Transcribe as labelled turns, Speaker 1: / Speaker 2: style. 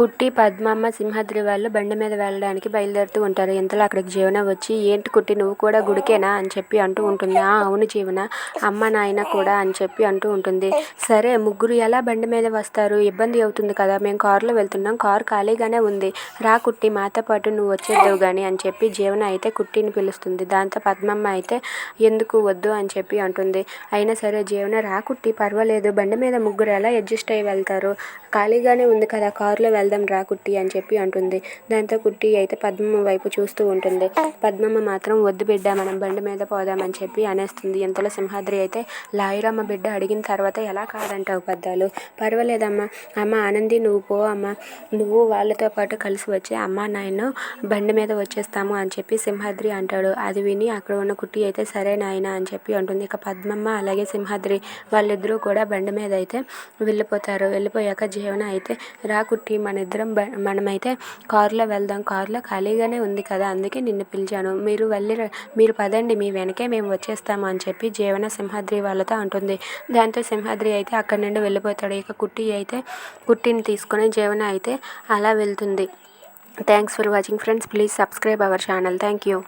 Speaker 1: కుట్టి పద్మమ్మ సింహాద్రి వాళ్ళు బండి మీద వెళ్ళడానికి బయలుదేరుతూ ఉంటారు. ఇంతలో అక్కడికి జీవన వచ్చి ఏంటి కుట్టి నువ్వు కూడా గుడికేనా? అని చెప్పి అంటూ ఉంటుంది. ఆ అవును జీవన అమ్మ నాయన కూడా అని చెప్పి అంటూ ఉంటుంది. సరే ముగ్గురు ఎలా బండి మీద వస్తారు? ఇబ్బంది అవుతుంది కదా మేము కారులో వెళ్తున్నాం. కారు ఖాళీగానే ఉంది. రా కుట్టి మాతో పాటు నువ్వు వచ్చేద్దావు కానీ అని చెప్పి జీవన అయితే కుట్టిని పిలుస్తుంది. దాంతో పద్మమ్మ అయితే ఎందుకు వద్దు? అని చెప్పి అంటుంది. అయినా సరే జీవన రా కుట్టి పర్వాలేదు. బండి మీద ముగ్గురు ఎలా అడ్జస్ట్ అయ్యి వెళ్తారు? ఖాళీగానే ఉంది కదా కారులో వెళ్దాం రా కుట్టి అని చెప్పి అంటుంది. దాంతో కుట్టి అయితే పద్మమ్మ వైపు చూస్తూ ఉంటుంది. పద్మమ్మ మాత్రం వద్దు బిడ్డ మనం బండి మీద పోదామని చెప్పి అనేస్తుంది. ఇంతలో సింహాద్రి అయితే లాయరమ్మ బిడ్డ అడిగిన తర్వాత ఎలా కాదంటావు పద్దాలు? పర్వాలేదమ్మా. అమ్మ ఆనంది నువ్వు పో అమ్మ. నువ్వు వాళ్ళతో పాటు కలిసి వచ్చి అమ్మ నాయన బండి మీద వచ్చేస్తాము అని చెప్పి సింహాద్రి అంటాడు. అది విని అక్కడ ఉన్న కుట్టి అయితే సరే నాయన అని చెప్పి అంటుంది. ఇక పద్మమ్మ అలాగే సింహాద్రి వాళ్ళిద్దరూ కూడా బండి మీద అయితే వెళ్ళిపోతారు. వెళ్ళిపోయాక జీవన అయితే రా కుట్టి మన ఇద్దరం బ మనమైతే కారులో వెళ్దాం. కారులో ఖాళీగానే ఉంది కదా అందుకే నిన్ను పిలిచాను. మీరు వెళ్ళి మీరు పదండి మీ వెనకే మేము వచ్చేస్తాము అని చెప్పి జీవన సింహాద్రి వాళ్ళతో అంటుంది. దాంతో సింహాద్రి అయితే అక్కడి నుండి వెళ్ళిపోతాడు. ఇక కుట్టి అయితే కుట్టిని తీసుకొని జీవన అయితే అలా వెళ్తుంది. Thanks for watching friends please subscribe our channel thank you